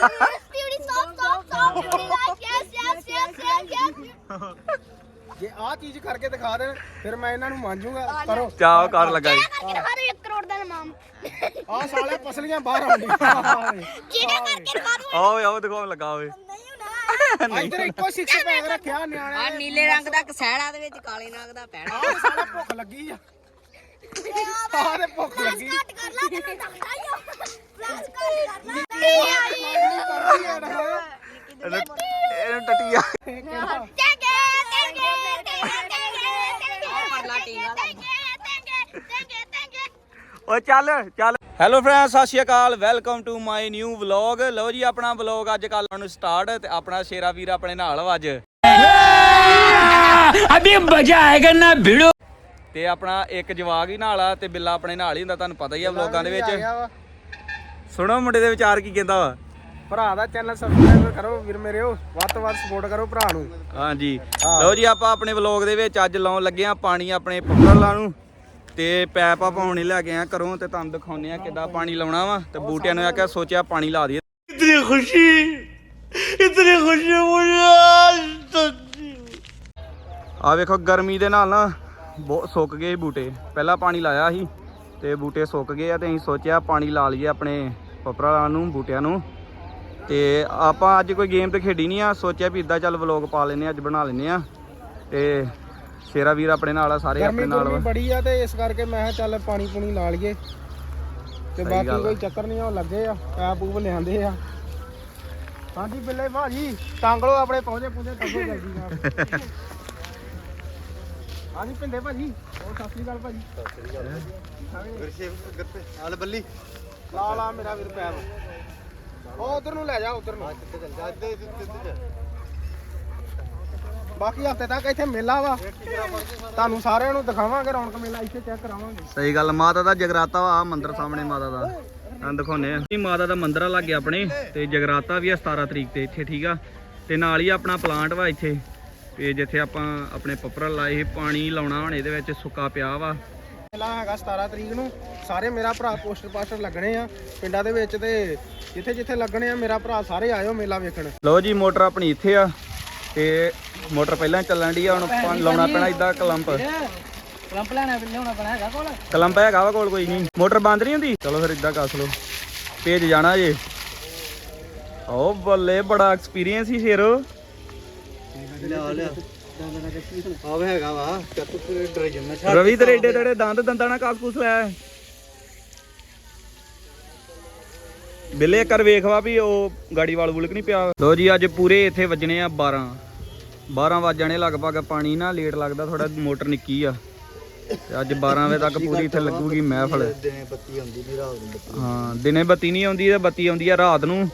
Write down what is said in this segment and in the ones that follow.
Beauty, soft, soft, soft, beauty. Yes, yes, yes, yes, yes. ਜੇ ਆਹ ਚੀਜ਼ ਕਰਕੇ ਦਿਖਾ ਦੇਣ ਫਿਰ ਮੈਂ ਇਹਨਾਂ ਨੂੰ ਮੰਨ ਜਾਊਂਗਾ ਕਰੋ। ਚਾਹ ਕਰ ਲੱਗਾ ਜੀ ਕਰਕੇ ਦਿਖਾ ਦਿਓ 1 ਕਰੋੜ ਦਾ ਨਾਮ ਆਹ ਸਾਲੇ ਪਸਲੀਆਂ ਬਾਹਰ ਆਉਂਦੀਆਂ। ਜਿਹਨੇ ਕਰਕੇ ਦਿਖਾ ਦਿਓ ਓਏ ਆਓ ਦਿਖਾਉਣ ਲੱਗਾ ਓਏ। ਨਹੀਂ ਹੋਣਾ। ਇੱਧਰ ਇੱਕੋ ਸਿਕਸ ਪੈਕ ਰੱਖਿਆ ਆ ਨਿਆਣੇ ਨੀਲੇ ਰੰਗ ਦਾ ਕਸੈੜਾ ਦੇ ਵਿੱਚ ਕਾਲੇ ਰੰਗ ਦਾ ਪੈਣਾ ਆਹ ਸਾਲੇ ਭੁੱਖ ਲੱਗੀ ਆ। ਆਹ ਤੇ ਭੁੱਖ ਲੱਗੀ। ਕੱਟ ਕਰ ਲਾ ਤੈਨੂੰ ਦੱਸਦਾ ਹੀ ਫਲੈਸ਼ ਕੱਟ ਕਰ ਲਾ। ਇਹਨੂੰ ਇਹਨੂੰ ਟਟੀਆ ਓ ਚੱਲ ਚੱਲ। ਹੈਲੋ ਫਰੈਂਡਸ ਸਤਿ ਸ਼੍ਰੀ ਅਕਾਲ। Welcome to my new vlog ਲਓ ਜੀ ਆਪਣਾ ਵਲੌਗ ਅੱਜ ਕੱਲ ਨੂੰ ਸਟਾਰਟ ਤੇ ਆਪਣਾ ਸ਼ੇਰਾ ਵੀਰ ਆਪਣੇ ਨਾਲ ਵਾ ਅੱਜ। ਅਬੇ ਮਜ਼ਾ ਆਏਗਾ ਨਾ ਭਿੜੋ ਤੇ ਆਪਣਾ ਇੱਕ ਜਵਾਗ ਹੀ ਨਾਲ ਆ ਤੇ ਬਿੱਲਾ ਆਪਣੇ ਨਾਲ ਹੀ ਹੁੰਦਾ ਤੁਹਾਨੂੰ ਪਤਾ ਹੀ ਆ ਵਲੌਗਾਂ ਦੇ ਵਿੱਚ। ਸੁਣੋ ਮੁੰਡੇ ਦੇ ਵਿਚਾਰ ਕੀ ਕਹਿੰਦਾ ਵਾ। ਭਰਾ ਦਾ ਚੈਨਲ ਸਬਸਕ੍ਰਾਈਬ ਕਰੋ ਵੀਰ ਮੇਰੇ ਵੱਧ ਤੋਂ ਵੱਧ ਸਪੋਰਟ ਕਰੋ ਭਰਾ ਨੂੰ। ਹਾਂਜੀ। ਲਓ ਜੀ ਆਪਾਂ ਆਪਣੇ ਵਲੌਗ ਦੇ ਵਿੱਚ ਅੱਜ ਲਾਉਣ ਲੱਗੇ ਆ ਪਾਣੀ ਆਪਣੇ ਪੰਗਲਾਂ ਨੂੰ। ਤੇ ਪੈਪ ਆਪਾਂ ਹੁਣੇ ਲੈ ਕੇ ਆ ਘਰੋਂ ਤੇ ਤੁਹਾਨੂੰ ਦਿਖਾਉਨੇ ਆ ਕਿੱਦਾਂ ਪਾਣੀ ਲਾਉਣਾ ਵਾ। ਤੇ ਬੂਟਿਆਂ ਨੂੰ ਆਖਿਆ ਸੋਚਿਆ ਪਾਣੀ ਲਾ ਦਈਏ। ਇਤਨੀ ਖੁਸ਼ੀ ਇਤਨੀ ਖੁਸ਼ੀ ਮੈਨੂੰ ਆ ਵੇਖੋ ਗਰਮੀ ਦੇ ਨਾਲ ਨਾ ਬਹੁਤ ਸੁੱਕ ਗਏ ਬੂਟੇ। ਪਹਿਲਾਂ ਪਾਣੀ ਲਾਇਆ ਸੀ ਤੇ ਬੂਟੇ ਸੁੱਕ ਗਏ ਆ ਤੇ ਅਸੀਂ ਸੋਚਿਆ ਪਾਣੀ ਲਾ ਲਈਏ ਆਪਣੇ ਪਪਰਾਂ ਨੂੰ ਬੂਟਿਆਂ ਨੂੰ। ਤੇ ਆਪਾਂ ਅੱਜ ਕੋਈ ਗੇਮ ਤੇ ਖੇਡੀ ਨਹੀਂ ਆ। ਸੋਚਿਆ ਵੀ ਇਦਾਂ ਚੱਲ ਵਲੌਗ ਪਾ ਲੈਨੇ ਆ ਅੱਜ ਬਣਾ ਲੈਨੇ ਆ। ਤੇ ਸ਼ੇਰਾ ਵੀਰ ਆਪਣੇ ਨਾਲ ਆ ਸਾਰੇ ਆਪਣੇ ਨਾਲ ਗੁਰਮੀ ਬੜੀ ਆ ਤੇ ਇਸ ਕਰਕੇ ਮੈਂ ਕਿਹਾ ਚੱਲ ਪਾਣੀ ਪੂਣੀ ਲਾ ਲਈਏ। ਤੇ ਬਾਕੀ ਆ। ਕੋਈ ਚੱਕਰ ਨਹੀਂ ਉਹ ਲੱਗੇ ਆ ਪੈਪ ਪੂਪ ਲਿਆਂਦੇ ਆ। ਹਾਂਜੀ ਬਿੱਲੇ ਭਾਜੀ ਟੰਗ ਲਓ ਆਪਣੇ ਪਹੁੰਚੇ ਪੁੰਜੇ ਟੰਗੋ ਜਲਦੀ ਨਾਲ। ਹਾਂਜੀ ਪਿੰਦੇ ਭਾਜੀ ਹੋਰ ਸਤਿ ਸ੍ਰੀ ਅਕਾਲ ਭਾਜੀ। ਸਤਿ ਸ੍ਰੀ ਅਕਾਲ ਬੱਲੀ। ਲਾ ਲਾ ਮੇਰਾ ਵੀਰ ਪੈਪ ਉਹ ਉਧਰ ਨੂੰ ਲੈ ਜਾ, ਉਧਰ ਨੂੰ। ਬਾਕੀ ਹਫ਼ਤੇ ਤੱਕ ਇੱਥੇ ਮੇਲਾ ਵਾ। ਤੁਹਾਨੂੰ ਸਾਰਿਆਂ ਨੂੰ ਦਿਖਾਵਾਂਗੇ, ਰੌਣਕ ਮੇਲਾ ਇੱਥੇ ਚੈੱਕ ਕਰਾਵਾਂਗੇ। ਸਹੀ ਗੱਲ, ਮਾਤਾ ਦਾ ਜਗਰਾਤਾ ਵਾ, ਆਹ ਮੰਦਿਰ ਸਾਹਮਣੇ ਮਾਤਾ ਦਾ। ਆਂ ਦਿਖਾਉਨੇ ਆ। ਮਾਤਾ ਦਾ ਮੰਦਿਰ ਆ ਲੱਗੇ ਆਪਣੇ, ਤੇ ਜਗਰਾਤਾ ਵੀ ਆ 17 ਤਰੀਕ ਤੇ ਇੱਥੇ, ਠੀਕ ਆ? ਤੇ ਨਾਲ ਹੀ ਆਪਣਾ ਪਲਾਂਟ ਵਾ ਇੱਥੇ। ਤੇ ਜਿੱਥੇ ਆਪਾਂ ਆਪਣੇ ਪੱਪਰ ਲਾਏ ਪਾਣੀ ਲਾਉਣਾ ਹੁਣ ਇਹਦੇ ਵਿੱਚ ਸੁੱਕਾ ਪਿਆ ਵਾ। ਮੇਲਾ ਹੈਗਾ 17 ਤਰੀਕ ਨੂੰ। ਸਾਰੇ ਮੇਰਾ ਭਰਾ ਪੋਸਟਰ ਪਾਸਟਰ ਲੱਗਣੇ ਆ। ਪਿੰਡਾਂ ਦੇ ਵਿੱਚ ਤੇ ਜਿੱਥੇ ਜਿੱਥੇ ਲੱਗਣੇ ਆ ਮੇਰਾ ਭਰਾ ਸਾਰੇ ਆਇਓ ਮੇਲਾ ਵੇਖਣ। ਲਓ ਜੀ ਮੋਟਰ ਆਪਣੀ ਇੱਥੇ ਆ ਤੇ ਮੋਟਰ ਪਹਿਲਾਂ ਚੱਲਣ ਦੀ ਆ ਹੁਣ ਲਾਉਣਾ ਪੈਣਾ ਇਦਾਂ ਕਲੰਪ। ਕਲੰਪ ਲੈਣਾ ਲਿਆਉਣਾ ਪੈਣਾ ਹੈਗਾ ਕੋਲ। ਕਲੰਪ ਹੈਗਾ ਵਾ ਕੋਲ ਕੋਈ ਨਹੀਂ। ਮੋਟਰ ਬੰਦ ਨਹੀਂ ਹੁੰਦੀ? ਚਲੋ ਫਿਰ ਇਦਾਂ ਕੱਸ ਲਓ। ਭੇਜ ਜਾਣਾ ਜੇ। ਓ ਬੱਲੇ ਬੜਾ ਐਕਸਪੀਰੀਅੰਸ ਹੀ ਸ਼ੇਰੋ। ਆਵੇ ਹੈਗਾ ਵਾ ਚੱਤੂ ਤੇ ਡਰ ਜੰਨਾ ਰਵੀ ਤੇ ਏਡੇ ਤੇੜੇ ਦੰਦ ਦੰਦਾਂ ਨਾਲ ਕਾਸ ਕੁਸ ਲਿਆ ਹੈ? ਬਿੱਲੇ ਕਰ ਵੇਖ ਵਾ ਵੀ ਉਹ ਗਾੜੀ ਵਾਲ ਵੁਲਕ ਨਹੀਂ ਪਿਆ। ਲੋ ਜੀ ਅੱਜ ਪੂਰੇ ਇੱਥੇ ਵੱਜਣੇ ਆ 12 12 ਵੱਜ ਜਾਣੇ ਲਗਭਗ ਪਾਣੀ ਨਾ ਲੇਟ ਲੱਗਦਾ ਥੋੜਾ ਮੋਟਰ ਨਿੱਕੀ ਆ। ਤੇ ਅੱਜ 12 ਵਜੇ ਤੱਕ ਪੂਰੀ ਇੱਥੇ ਲੱਗੂਗੀ ਮਹਿਫਲ। ਦਿਨੇ ਬੱਤੀ ਆਉਂਦੀ ਨਹੀਂ ਰਾਤ ਨੂੰ ਹਾਂ ਦਿਨੇ ਬੱਤੀ ਨਹੀਂ ਆਉਂਦੀ ਤੇ ਬੱਤੀ ਆਉਂਦੀ ਆ ਰਾਤ ਨੂੰ।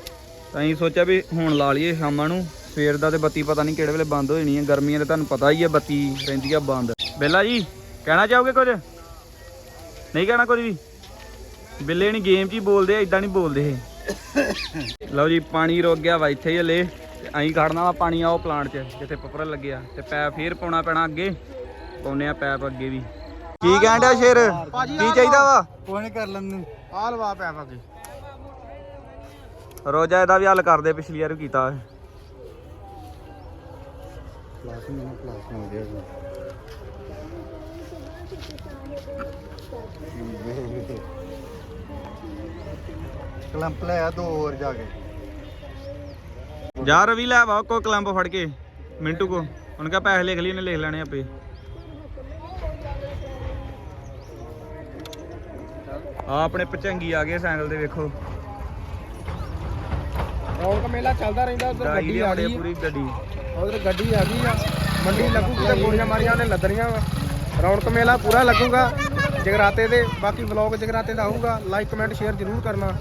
ਤਾਂ ਅਸੀਂ ਸੋਚਿਆ ਵੀ ਹੁਣ ਲਾ ਲਈਏ ਸ਼ਾਮਾਂ ਨੂੰ। ਸਵੇਰ ਦਾ ਤੇ ਬੱਤੀ ਪਤਾ ਨਹੀਂ ਕਿਹੜੇ ਵੇਲੇ ਬੰਦ ਹੋ ਜਾਣੀ ਹੈ। ਗਰਮੀਆਂ ਦੇ ਤੁਹਾਨੂੰ ਪਤਾ ਹੀ ਹੈ ਬੱਤੀ ਰਹਿੰਦੀ ਆ ਬੰਦ। ਬੇਲਾ ਜੀ ਕਹਿਣਾ ਚਾਹੋਗੇ ਕੁਝ? ਨਹੀਂ ਕਹਿਣਾ ਕੁਝ ਵੀ? ਬਿੱਲੇ ਨਹੀਂ ਗੇਮ 'ਚ ਹੀ ਬੋਲਦੇ ਇਦਾਂ ਨਹੀਂ ਬੋਲਦੇ। ਇਹ ਲਓ ਜੀ ਪਾਣੀ ਰੁਕ ਗਿਆ ਵਾ ਇੱਥੇ ਹੀ ਹਲੇ। ਤੇ ਖੜਨਾ ਵਾ ਪਾਣੀ ਆ ਉਹ ਪਲਾਂਟ 'ਚ ਜਿੱਥੇ ਪੱਪਰ ਲੱਗਿਆ ਤੇ ਪੈਪ ਫੇਰ ਪਾਉਣਾ ਪੈਣਾ ਅੱਗੇ। ਪਾਉਨੇ ਆ ਪੈਪ ਅੱਗੇ ਵੀ। ਕੀ ਡਿਆ ਸ਼ੇਰ? ਕੀ ਚਾਹੀਦਾ ਵਾ? ਫੋਨ ਕਰ ਲੈਂਦੇ। ਆ ਲਵਾ ਪੈ ਪਾਗੇ ਰੋਜਾ ਇਹਦਾ ਵੀ ਹੱਲ ਕਰਦੇ ਪਿਛਲੀ ਵਾਰ ਕੀਤਾ। ਹੈ ਪਲਾਸ ਨੂੰ ਪਲਾਸ ਹੋ ਗਿਆ ਕਲੰਪ ਲੈ ਆ ਦੋ ਹੋਰ ਜਾ ਕੇ ਜਾ ਰਵੀ ਲੈ ਆਵਾ ਕੋ ਕਲੰਬ ਫੜ ਕੇ ਮਿੰਟੂ ਕੋ ਉਹਨਾਂ ਕਾ ਪੈਸੇ ਲਿਖ ਲਈ ਉਹਨੇ ਲਿਖ ਲੈਣੇ ਆਪੇ ਆ ਆਪਣੇ ਪਚੰਗੀ ਆ ਗਏ ਸਾਈਕਲ ਤੇ ਵੇਖੋ ਰੌਣਕ ਮੇਲਾ ਚੱਲਦਾ ਰਹਿੰਦਾ ਉਧਰ ਗਾਈ ਗੱਡੀ ਆ ਲਿਆਉਣੀ ਗਈ ਪੂਰੀ ਗੱਡੀ ਉਧਰ ਗੱਡੀ ਆ ਗਈ ਆ। ਮੰਡੀ ਲੱਗੂਗੀ ਤੇ ਗੋਲੀਆਂ ਮਾਰੀਆਂ ਉਹਨੇ ਲੱਦਣੀਆਂ ਵਾ। ਰੌਣਕ ਮੇਲਾ ਪੂਰਾ ਲੱਗੂਗਾ। ਜਗਰਾਤੇ ਦੇ ਬਾਕੀ ਵਲੌਗ ਜਗਰਾਤੇ ਦਾ ਆਊਗਾ। ਲਾਈਕ ਕਮੈਂਟ ਸ਼ੇਅਰ ਜ਼ਰੂਰ ਕਰਨਾ।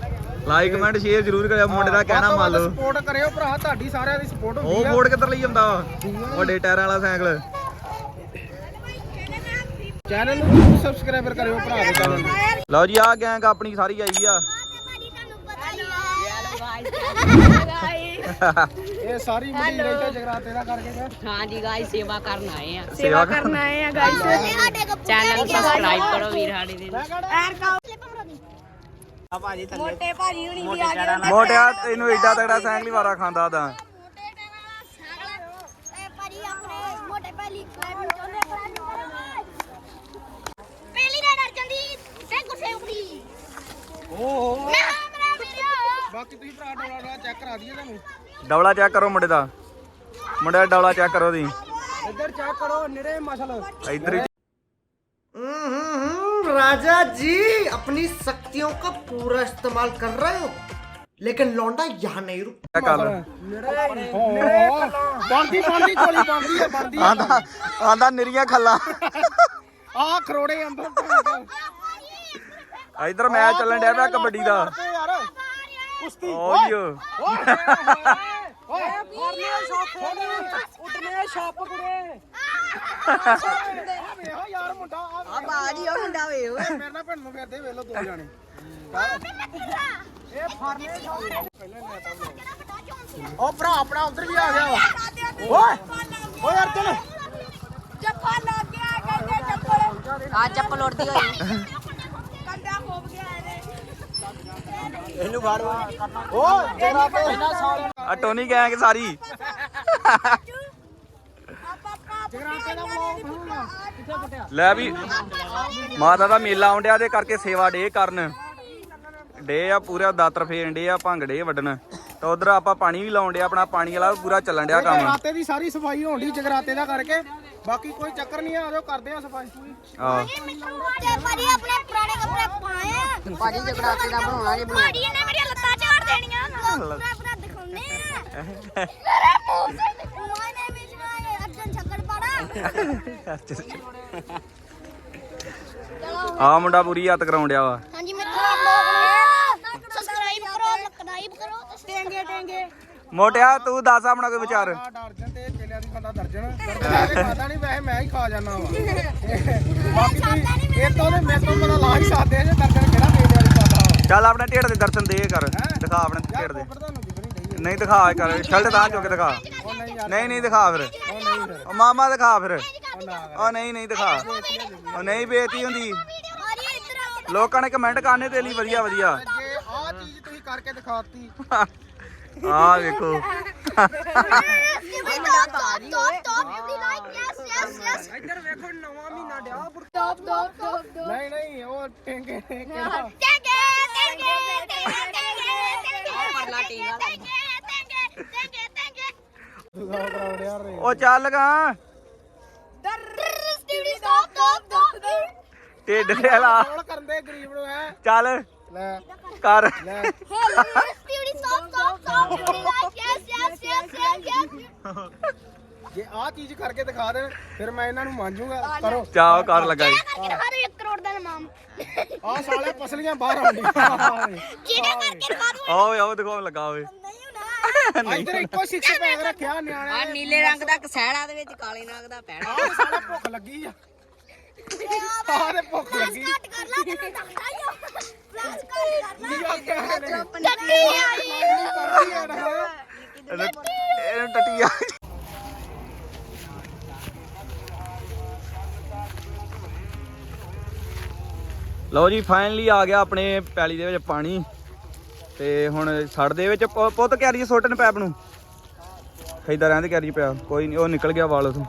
ਲਾਈਕ ਕਮੈਂਟ ਸ਼ੇਅਰ ਜ਼ਰੂਰ ਕਰਿਓ। ਮੁੰਡੇ ਦਾ ਕਹਿਣਾ ਮੰਨ ਲਓ। ਸਪੋਰਟ ਕਰਿਓ ਭਰਾ ਤੁਹਾਡੀ ਸਾਰਿਆਂ ਦੀ ਸਪੋਰਟ ਹੁੰਦੀ ਉਹ ਆ। ਫੋੜ ਕਿੱਧਰ ਲਈ ਜਾਂਦਾ ਵਾ? ਵੱਡੇ ਟਾਇਰਾਂ ਵਾਲਾ ਸਾਈਕਲ। ਚੈਨਲ ਨੂੰ ਜ਼ਰੂਰ ਸਬਸਕ੍ਰਾਈਬਰ ਕਰਿਓ ਭਰਾ ਦੇ ਚੈਨਲ ਨੂੰ ਲਓ ਜੀ ਆ ਗੈਂਗ ਆਪਣੀ ਸਾਰੀ ਆਈ ਆ। ਭਾਜੀ ਹੀ ਹੈ ਇਹ ਸਾਰੀ ਮੰਡੀ ਰਹਿੰਦਾ ਜਗਰਾਤੇ ਦਾ ਕਰਕੇ ਗਏ। ਹਾਂਜੀ ਗਾਇਸ ਸੇਵਾ ਕਰਨ ਆਏ ਆ। ਸੇਵਾ ਕਰਨਾ ਆਏ ਆ ਗਾਇਸ ਚੈਨਲ ਨੂੰ ਸਬਸਕ੍ਰਾਈਬ ਕਰੋ ਵੀਰ ਸਾਡੇ ਦੇ ਮੋਟੇ ਭਾਜੀ ਹੁਣੀ ਵੀ ਆ ਗਏ ਮੋਟਿਆ ਤੈਨੂੰ ਏਡਾ ਤਗੜਾ ਸਾਈਕਲ ਹੀ ਵਾਰਾ ਖਾਂਦਾ ਦਾ ਮੋਟੇ ਟਾਣਾ ਇਹ ਭਾਜੀ ਆਪਣੇ ਮੋਟੇ ਪਹਿਲੀ ਰਾਈਡ ਅਰਜਨ ਦੀ ਤੇ ਗੁੱਸੇ ਉਪੜੀ ਓਹੋ ਮੇਰਾ ਮੇਰਾ ਵੀਡੀਓ ਬਾਕੀ ਤੁਸੀਂ ਭਰਾ ਡੋਲਾ ਡੋਲਾ ਚੈੱਕ ਕਰਾ ਦਈਏ ਤੁਹਾਨੂੰ ਡਬਲਾ ਚੈੱਕ ਕਰੋ ਮੁੰਡੇ ਦਾ ਮੁੰਡੇ ਦਾ ਡਬਲਾ ਚੈੱਕ ਕਰੋ ਦੀ ਇੱਧਰ ਚੈੱਕ ਕਰੋ ਨਿਰੇ ਮਸਲ ਇੱਧਰ ਹੀ हम्म, राजा जी अपनी शक्तियों का पूरा इस्तेमाल कर रहे हो लेकिन लौंडा यहाँ नहीं रुक ਚੈੱਕ ਕਰ ਬਣਦੀ ਬਣਦੀ ਗੋਲੀ ਬਣਦੀ ਆ ਬਣਦੀ ਆ ਆਂਦਾ ਆਂਦਾ ਨਿਰੀਆਂ ਖੱਲਾਂ ਆ ਖਰੋੜੇ ਅੰਦਰ ਭੈਣ ਇੱਧਰ ਮੈਚ ਚੱਲਣ ਡਿਆ ਪਿਆ ਕਬੱਡੀ ਦਾ ਤੇ ਯਾਰ ਕੁਸ਼ਤੀ। ਓਏ। ਫਰਨੇ ਸ਼ਾਪ ਉੱਡਨੇ ਸ਼ਾਪ ਕੁੜੇ। ਵੇਖੋ ਯਾਰ ਮੁੰਡਾ ਆ ਬਾਜੀ ਉਹ ਮੁੰਡਾ ਵੇ ਓਏ ਮੇਰੇ ਨਾਲ ਭੈਣ ਨੂੰ ਫਿਰਦੇ ਵੇਖ ਲੋ ਦੋ ਜਾਣੇ। ਇਹ ਫਰਨੇ ਸ਼ਾਪ ਪਹਿਲਾਂ ਨਹੀਂ ਆਤਾ ਉਹ ਭਰਾ ਆਪਣਾ ਉਧਰ ਵੀ ਆ ਗਿਆ ਵਾ। ਓਏ। ਓਏ। ਯਾਰ ਚੱਲ। ਜੱਫਾ ਲੱਗ ਗਿਆ ਕਹਿੰਦੇ ਚੱਪਲ। ਆ ਚੱਪਲ ਉੜਦੀ ਹੋਈ। ਇਹਨੇ ਓ ਜਰਾ ਤੇ ਇਹਨਾਂ ਸਾਲ ਆ ਟੋਨੀ ਗੈਂਗ ਸਾਰੀ। ਲੈ ਵੀ ਮਾਤਾ ਦਾ ਮੇਲਾ ਆਉਂਦਿਆ ਦੇ ਕਰਕੇ ਸੇਵਾ ਡੇ ਕਰਨ। ਡੇ ਆ ਪੂਰਾ ਦਾਤਰ ਫੇਰਨ ਡੇ ਆ ਭੰਗ ਡੇ ਵੱਢਣ। ਤਾਂ ਉਧਰ ਆਪਾਂ ਪਾਣੀ ਵੀ ਲਾਉਣ ਡੇ ਆਪਣਾ ਪਾਣੀ ਵਾਲਾ ਵੀ ਪੂਰਾ ਚੱਲਣ ਡਿਆ ਕੰਮ। ਜਗਰਾਤੇ ਦੀ ਸਾਰੀ ਸਫ਼ਾਈ ਹੋਣ ਦੀ ਜਗਰਾਤੇ ਦਾ ਕਰਕੇ। ਬਾਕੀ ਕੋਈ ਚੱਕਰ ਨਹੀਂ ਆ ਜਾਓ ਕਰਦੇ ਆ ਸਫ਼ਾਈ। ਸਫੂਈ ਆ ਤੇ ਭਾਜੀ ਆਪਣੇ ਪੁਰਾਣੇ ਕੱਪੜੇ ਪਾਏ ਆ ਭਾਜੀ ਜਗਰਾਤੇ ਦਾ ਬਣਾਉਣਾ ਜੇ ਭਾਜੀ ਇਹਨੇ ਮੇਰੀਆਂ ਲੱਤਾਂ ਝਾੜ ਦੇਣੀਆਂ। ਪੂਰਾ ਪੂਰਾ ਦਿਖਾਉਣੇ ਆ। ਮੇਰੇ ਮੂੰਹ ਛੱਕੜ ਪਾੜਾ ਮੁੰਡਾ ਪੂਰੀ ਹੱਥ ਕਰਾਉਣ ਡਿਆ ਵਾ। ਹਾਂਜੀ ਮਿੱਤਰੋ ਆਪ ਲੋਗ ਨੇ। ਸਬਸਕ੍ਰਾਈਬ ਕਰੋ ਲਾਈਕ ਕਰੋ ਟੈਂਗੇ ਟੈਂਗੇ। ਮੋਟਿਆ ਤੂੰ ਦੱਸ ਆਪਣਾ ਕੋਈ ਵਿਚਾਰ। ਆ ਦਰਜਨ ਤੇ ਚੇਲਿਆਂ ਦੀ ਖਾਂਦਾ ਦਰਜਨ ਖਾਦਾ ਨਹੀਂ ਵੈਸੇ ਮੈਂ ਹੀ ਖਾ ਜਾਣਾ ਵਾ। ਬਾਕੀ ਇਹ ਤੋਂ ਮੇਰੇ ਤੋਂ ਪਤਾ ਲਾ ਹੀ ਸਕਦੇ ਜੇ ਦਰਜਨ ਕਿਹੜਾ ਮੇਰੇ ਵਾਲੀ ਖਾਦਾ ਵਾ ਚੱਲ ਆਪਣੇ ਢਿੱਡ ਦੇ ਦਰਸ਼ਨ ਦੇ ਕਰ ਦਿਖਾ ਆਪਣੇ ਢਿੱਡ ਦੇ। ਨਹੀਂ ਦਿਖਾ ਕਰ ਛੱਡ ਤਾਂ ਚੁੱਕ ਕੇ ਦਿਖਾ। ਨਹੀਂ ਨਹੀਂ ਦਿਖਾ ਫਿਰ। ਉਹ ਮਾਮਾ ਦਿਖਾ ਫਿਰ। ਉਹ ਨਹੀਂ ਨਹੀਂ ਦਿਖਾ। ਉਹ ਨਹੀਂ ਬੇਇੱਜ਼ਤੀ ਹੁੰਦੀ। ਲੋਕਾਂ ਨੇ ਕਮੈਂਟ ਕਰਨੇ ਤੇ ਲਈ ਵਧੀਆ ਵਧੀਆ। ਆਹ ਚੀਜ਼ ਤੁਸੀਂ ਕਰਕੇ ਦਿਖਾਤੀ। ਆ ਵੇਖੋ। ਮੁੰਡਾ ਭਾਜੀ ਓਏ top every like yes yes yes ਇੱਧਰ ਵੇਖੋ ਨਵਾਂ ਮਹੀਨਾ ਡਿਆ ਟੌਪ ਟੌਪ ਟੌਪ ਨਹੀਂ ਨਹੀਂ ਉਹ ਟੈਂਗੇ ਕਿਹੜਾ ਟੈਂਗੇ। ਟੈਂਗੇ ਟੈਂਗੇ ਟੈਂਗੇ ਪਰਲਾ ਟੀਕਾ ਟੈਂਗੇ ਟੈਂਗੇ ਟੈਂਗੇ ਟੈਂਗੇ ਲਾ ਕਰਾਉਣ ਯਾਰ ਰੇ ਉਹ ਚੱਲ ਗਾ। ਸਟੀਵੀ ਸਟਾਪ ਸਟਾਪ ਸਟਾਪ ਢਿੱਡ ਤੇ ਲਾ ਕੋਲ ਕਰਦੇ ਗਰੀਬ ਨੂੰ ਹੈ। ਚੱਲ। ਲੈ। ਕਰ। ਲੈ। Stevie stop stop stop like yes yes yes yes ਜੇ ਆਹ ਚੀਜ਼ ਕਰਕੇ ਦਿਖਾ ਦੇਣ ਫਿਰ ਮੈਂ ਇਹਨਾਂ ਨੂੰ ਮੰਨ ਜਾਊਂਗਾ ਕਰੋ। ਚਾਹ ਕਰ ਲਗਾਈ। ਕਰਕੇ ਦਿਖਾ ਦੇ 1 ਕਰੋੜ ਦਾ ਨਾਮ ਆਹ ਸਾਲੇ ਪਸਲੀਆਂ ਬਾਹਰ ਆਉਂਦੀਆਂ। ਜਿਹਨੇ ਕਰਕੇ ਦਿਖਾ ਦੂੰ ਓਏ ਉਹ ਦਿਖਾਉਣ ਲੱਗਾ ਓਏ। ਨਹੀਂ ਹੋਣਾ। ਇੱਧਰ ਇੱਕੋ ਸਿਕਸ ਪੈਕ ਰੱਖਿਆ ਆ ਨਿਆਣੇ। ਨੇ ਨੀਲੇ ਰੰਗ ਦਾ ਕਸੈੜਾ ਦੇ ਵਿੱਚ ਕਾਲੇ ਰੰਗ ਦਾ ਪੈਣਾ ਆਹ ਸਾਲੇ ਭੁੱਖ ਲੱਗੀ ਆ। ਆਹ ਤੇ ਭੁੱਖ ਲੱਗੀ। ਕੱਟ ਕਰ ਲਾ ਤੈਨੂੰ ਦੱਸਦਾ ਹੀ ਫਲੈਸ਼ ਕੱਟ ਕਰ ਕੀ ਆ ਕਹਿ ਰਹੇ ਨੇ? ਟੱਟੀ ਆਈ ਕਰਦੀ ਆ ਨਾ। ਇਹਨੂੰ ਇਹਨੂੰ ਟਟੀਆ ਲਓ ਜੀ ਫਾਈਨਲੀ ਆ ਗਿਆ ਆਪਣੇ ਪੈਲੀ ਦੇ ਵਿੱਚ ਪਾਣੀ। ਤੇ ਹੁਣ ਸੜ ਦੇ ਵਿੱਚ ਪੁੱਤ ਕੈਰੀ ਸੁੱਟਣ ਪੈਪ ਨੂੰ। ਏਦਾਂ ਰਹਿੰਦੇ ਕੈਰੀ ਪਿਆ। ਕੋਈ ਨਹੀਂ ਉਹ ਨਿਕਲ ਗਿਆ ਵਾਲ ਉਥੋਂ।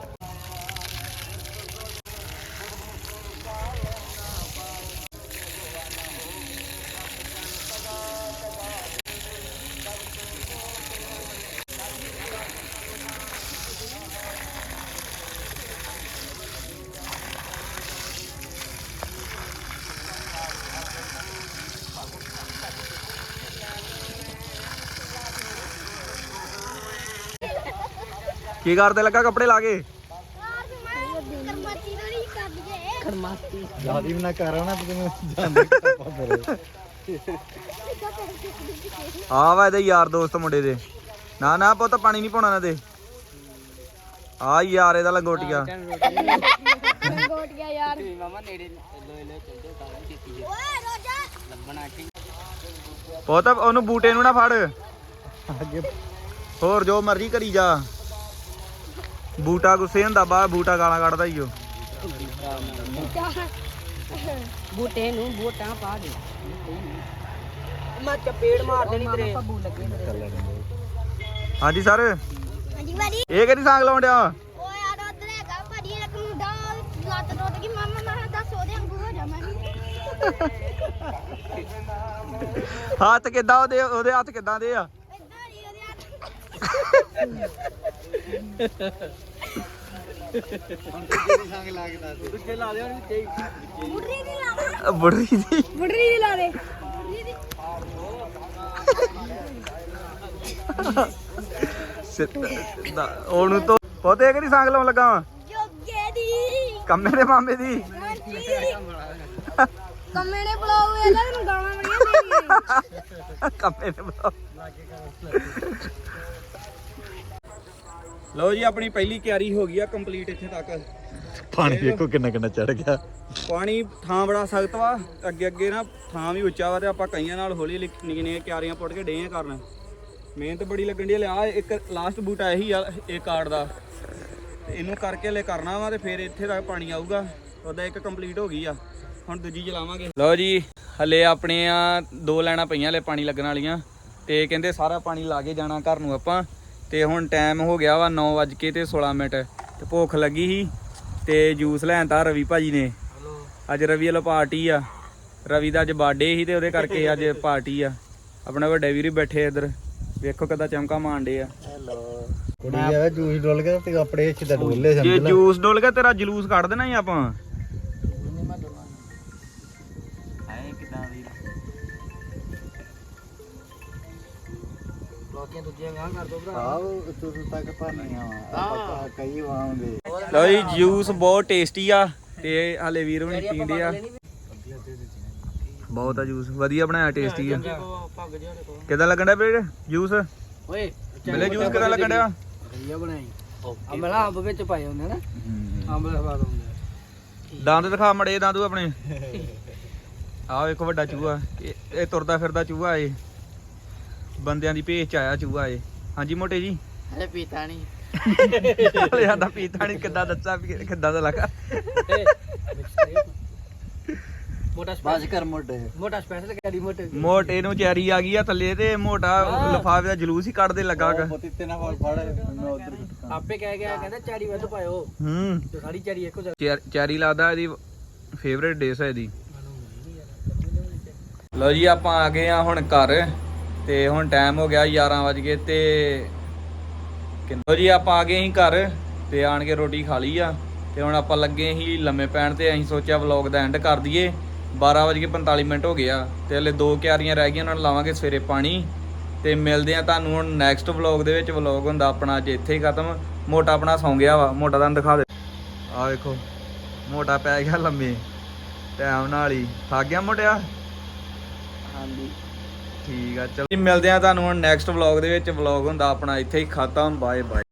ਕੀ ਕਰਦੇ ਲੱਗਾ ਕੱਪੜੇ ਲਾ ਕੇ? ਕਰਮਾਤੀ। ਕਰ ਆ ਵਾ ਇਹਦੇ ਯਾਰ ਦੋਸਤ ਮੁੰਡੇ ਦੇ। ਨਾ ਨਾ ਪੁੱਤ ਪਾਣੀ ਨਹੀਂ ਪਾਉਣਾ ਨਾ ਦੇ। ਆ ਯਾਰ ਇਹਦਾ ਲੰਗੋਟੀਆ। ਗੋਟੀਆਂ ਯਾਰ। ਮਾਮਾ ਨੇੜੇ ਲੋਏ ਲੋਏ ਚੱਲਦੇ ਕਾਲਾ ਕੀਤੀ ਓਏ ਰੋਜਾ। ਲੱਭਣਾ ਠੀਕ ਪੁੱਤ ਉਹਨੂੰ ਬੂਟੇ ਨੂੰ ਨਾ ਫੜ। ਹੋਰ ਜੋ ਮਰਜ਼ੀ ਕਰੀ ਜਾ। ਬੂਟਾ ਗੁੱਸੇ ਹੁੰਦਾ ਬਾ ਬੂਟਾ ਗਾਲਾਂ ਕੱਢਦਾ ਈ ਓ ਬੂਟੇ ਨੂੰ ਬੂਟਾਂ ਪਾ ਦੇ। ਮੈਂ ਚਪੇੜ ਮਾਰ ਦੇਣੀ ਤੇਰੇ। ਹਾਂਜੀ ਸਰ। ਹਾਂਜੀ ਭਾਜੀ। ਇਹ ਕਿਹੜੀ ਸਾਂਗ ਲਾਉਣ ਡਿਆ? ਓ ਯਾਰ ਉਧਰ ਹੈਗਾ ਭਾਜੀ ਇੱਕ ਮੁੰਡਾ ਲੱਤ ਟੁੱਟ ਗਈ। ਮਾਮਾ ਮੈਂ ਦੱਸ ਉਹਦੇ ਵਾਂਗੂ ਹੋ ਜਾ। ਮੈਂ ਹੱਥ ਕਿੱਦਾਂ ਉਹਦੇ ਉਹਦੇ ਹੱਥ ਕਿੱਦਾਂ ਦੇ ਆ ਇਦਾਂ ਨਹੀਂ ਉਹਦੇ ਹੱਥ ਬੁੱਢੀ ਦੀ ਲਾ ਦੇ ਬੁੜੀ ਦੀ ਬੁੱਢੀ ਦੀ ਲਾ ਦੇ ਬੁੱਢੀ ਦੀ ਸਿ- ਦਾ- ਉਹਨੂੰ ਤੋਂ ਪੋਤੇ ਕਿਹੜੀ ਸਾਂਗ ਲਾਉਣ ਲੱਗਾ ਵਾ? ਜੋਗੇ ਦੀ ਕੰਮੇ ਦੇ ਮਾਮੇ ਦੀ। ਹਾਂਜੀ ਕੰਮੇ ਨੇ ਬੁਲਾਓ ਇਹਦਾ ਤੈਨੂੰ ਗਾਲਾਂ ਬੜੀਆਂ ਦੇਣੀਆਂ ਕੰਮੇ ਦੇ ਬੁਲਾਓ। ਲਓ ਜੀ ਆਪਣੀ ਪਹਿਲੀ ਕਿਆਰੀ ਹੋ ਗਈ ਆ ਕੰਪਲੀਟ ਇੱਥੇ ਤੱਕ। ਪਾਣੀ ਵੇਖੋ ਕਿੰਨਾ ਕਿੰਨਾ ਚੜ ਗਿਆ। ਪਾਣੀ ਥਾਂ ਬੜਾ ਸਖਤ ਵਾ ਅੱਗੇ ਅੱਗੇ ਨਾ ਥਾਂ ਵੀ ਉੱਚਾ ਵਾ ਤੇ ਆਪਾਂ ਕਈਆਂ ਨਾਲ ਹੌਲੀ ਹੌਲੀ ਨਿੱਕੀਆਂ ਨਿੱਕੀਆਂ ਕਿਆਰੀਆਂ ਪੁੱਟ ਕੇ ਡੇ ਕਰਨ। ਮਿਹਨਤ ਬੜੀ ਲੱਗਣ ਦੀ ਆ। ਇੱਕ ਲਾਸਟ ਬੂਟਾ ਇਹੀ ਆ ਇਹ ਕਾਰਡ ਦਾ। ਤੇ ਇਹਨੂੰ ਕਰਕੇ ਲੈ ਕਰਨਾ ਵਾ ਤੇ ਫਿਰ ਇੱਥੇ ਤੱਕ ਪਾਣੀ ਆਊਗਾ। ਉਹਦਾ ਇੱਕ ਕੰਪਲੀਟ ਹੋ ਗਈ ਆ। ਹੁਣ ਦੂਜੀ ਚਲਾਵਾਂਗੇ। ਲਓ ਜੀ ਹਲੇ ਆਪਣੇ ਆ ਦੋ ਲੈਣਾ ਪਈਆਂ ਹਲੇ ਪਾਣੀ ਲੱਗਣ ਵਾਲੀਆਂ। ਤੇ ਕਹਿੰਦੇ ਸਾਰਾ ਪਾਣੀ ਲਾ ਕੇ ਜਾਣਾ ਘਰ ਨੂੰ ਆਪਾਂ। ਤੇ ਹੁਣ ਟਾਈਮ ਹੋ ਗਿਆ ਵਾ 9 ਵੱਜ ਕੇ ਤੇ 16 ਮਿੰਟ ਤੇ ਭੁੱਖ ਲੱਗੀ ਸੀ ਤੇ ਜੂਸ ਲੈਣ ਤਾ ਰਵੀ ਭਾਜੀ ਨੇ। ਅੱਜ ਰਵੀ ਵਾਲਾ ਪਾਰਟੀ ਆ। ਰਵੀ ਦਾ ਅੱਜ ਬਰਥਡੇ ਸੀ ਤੇ ਉਹਦੇ ਕਰਕੇ ਅੱਜ ਪਾਰਟੀ ਆ। ਆਪਣੇ ਵੱਡੇ ਵੀਰ ਵੀ ਬੈਠੇ ਇੱਧਰ। ਵੇਖੋ ਕਿੱਦਾਂ ਚਮਕਾ ਮਾਰਦੇ ਆ। ਕੁੜੀ ਆ ਜੂਸ ਡੋਲ ਕੇ ਤੇ ਆਪਣੇ ਇੱਥੇ ਦਾ ਡੋਲੇ ਜੇ ਸਮਝ ਲੈ। ਜੂਸ ਡੋਲ ਗਿਆ ਤੇਰਾ ਜਲੂਸ ਕੱਢ ਦੇਣਾ ਹੀ ਆਪਾਂ। ਲੋਕੀਆਂ ਦੂਜੀਆਂ ਗਾਂ ਕਰ ਦੋ ਭਰਾ। ਆਓ ਤੂੰ ਤੱਕ ਪਾਣੀਆਂ ਆਪਾਂ ਕਈ ਵਾਂਗੇ। ਲਓ ਜੀ ਜੂਸ ਬਹੁਤ ਟੇਸਟੀ ਆ ਤੇ ਹਲੇ ਵੀਰ ਹੁਣੀ ਪੀਂਦੇ ਆ। ਬਹੁਤ ਆ ਜੂਸ ਵਧੀਆ ਬਣਾਇਆ ਟੇਸਟੀ ਆ। ਕਿਦਾਂ ਲੱਗਣ ਡਿਆ ਵੀਰ ਜੂਸ? ਓਏ ਮਿਲੇ ਜੂਸ ਕਿਦਾਂ ਲੱਗਣ ਡਿਆ? ਵਧੀਆ ਬਣਾਈ। ਅਮਲਾ ਅੰਬ ਵਿੱਚ ਪਾਏ ਹੁੰਦੇ ਨਾ। ਅੰਬ ਦਾ ਸਵਾਦ ਹੁੰਦਾ। ਦੰਦ ਦਿਖਾ ਮੜੇ ਦੰਦੂ ਆਪਣੇ। ਆਹ ਵੇਖੋ ਵੱਡਾ ਚੂਹਾ। ਇਹ ਤੁਰਦਾ ਫਿਰਦਾ ਚੂਹਾ ਏ ਬੰਦਿਆਂ ਦੀ ਭੇਸ ਚ ਆਇਆ ਚੂਹਾ ਏ ਹਾਂਜੀ ਮੋਟੇ ਜੀ? ਹਲੇ ਪੀਤਾ ਨਹੀਂ ਹਲੇ ਆਂਦਾ ਪੀਤਾ ਨਹੀਂ ਕਿੱਦਾਂ ਦੱਸਾਂ ਵੀ ਕਿੱਦਾਂ ਦਾ ਲੱਗਾ? ਮੋਟਾ ਬਾਜ ਕਰ ਮੋਟੇ। ਮੋਟਾ ਸਪੈਸ਼ਲ ਕੈਡੀ ਮੋਟੇ। ਮੋਟੇ ਨੂੰ ਚੈਰੀ ਆ ਗਈ ਆ ਥੱਲੇ ਤੇ ਮੋਟਾ ਲਫਾਫੇ ਦਾ ਜਲੂਸ ਹੀ ਕੱਢਦੇ ਲੱਗਾ ਗਾ। ਪੋਤੀ ਤੇ ਨਾ ਫੜ ਫੜ ਮੈਂ ਉਧਰ ਆਪੇ ਕਹਿ ਗਿਆ ਕਹਿੰਦਾ ਚਾੜੀ ਵੱਧ ਪਾਇਓ। ਹੂੰ। ਤੇ ਸਾਡੀ ਚਾੜੀ ਇੱਕੋ ਜਗ੍ਹਾ। ਚੈਰ- ਚੈਰੀ ਲੱਗਦਾ ਇਹਦੀ ਫੇਵਰੇਟ ਡਿਸ਼ ਹੈ ਇਹਦੀ। ਲਓ ਜੀ ਆਪਾਂ ਆ ਗਏ ਆ ਹੁਣ ਘਰ। ਤੇ ਹੁਣ ਟਾਈਮ ਹੋ ਗਿਆ 11 ਵਜ ਗਏ ਤੇ ਕਿੰਨੋ ਜੀ ਆਪਾਂ ਆ ਗਏ ਸੀ ਘਰ ਤੇ ਆਣ ਕੇ ਰੋਟੀ ਖਾ ਲਈ ਆ। ਤੇ ਹੁਣ ਆਪਾਂ ਲੱਗੇ ਹੀ ਲੰਮੇ ਪੈਣ ਤੇ, ਅਸੀਂ ਸੋਚਿਆ ਵਲੌਗ ਦਾ ਐਂਡ ਕਰ ਦਈਏ। 12 ਕੇ 45 ਮਿੰਟ ਹੋ ਗਿਆ ਆ ਤੇ ਹਲੇ ਦੋ ਕਿਆਰੀਆਂ ਰਹਿ ਗਈਆਂ, ਉਹਨਾਂ ਨੂੰ ਲਾਵਾਂਗੇ ਸਵੇਰੇ ਪਾਣੀ। ਤੇ ਮਿਲਦੇ ਆ ਤੁਹਾਨੂੰ ਹੁਣ ਨੈਕਸਟ ਵਲੌਗ ਦੇ ਵਿੱਚ। ਵਲੌਗ ਹੁੰਦਾ ਆਪਣਾ ਅੱਜ ਇੱਥੇ ਹੀ ਖਤਮ। ਮੋਟਾ ਆਪਣਾ ਸੌਂ ਗਿਆ ਵਾ, ਮੋਟਾ ਤੁਹਾਨੂੰ ਦਿਖਾ ਦੇ। ਆ ਵੇਖੋ, ਮੋਟਾ ਪੈ ਗਿਆ ਲੰਮੇ। ਟਾਈਮ ਨਾਲ ਹੀ। ਥੱਕ ਗਿਆ ਮੋਟਿਆ? ਹਾਂਜੀ। ਠੀਕ ਆ, ਚਲੋ। ਮਿਲਦੇ ਆ ਤੁਹਾਨੂੰ ਹੁਣ ਨੈਕਸਟ ਵਲੌਗ ਦੇ ਵਿੱਚ। ਵਲੌਗ ਹੁੰਦਾ ਆਪਣਾ, ਇੱਥੇ ਹੀ ਖਤਮ ਬਾਏ ਬਾਏ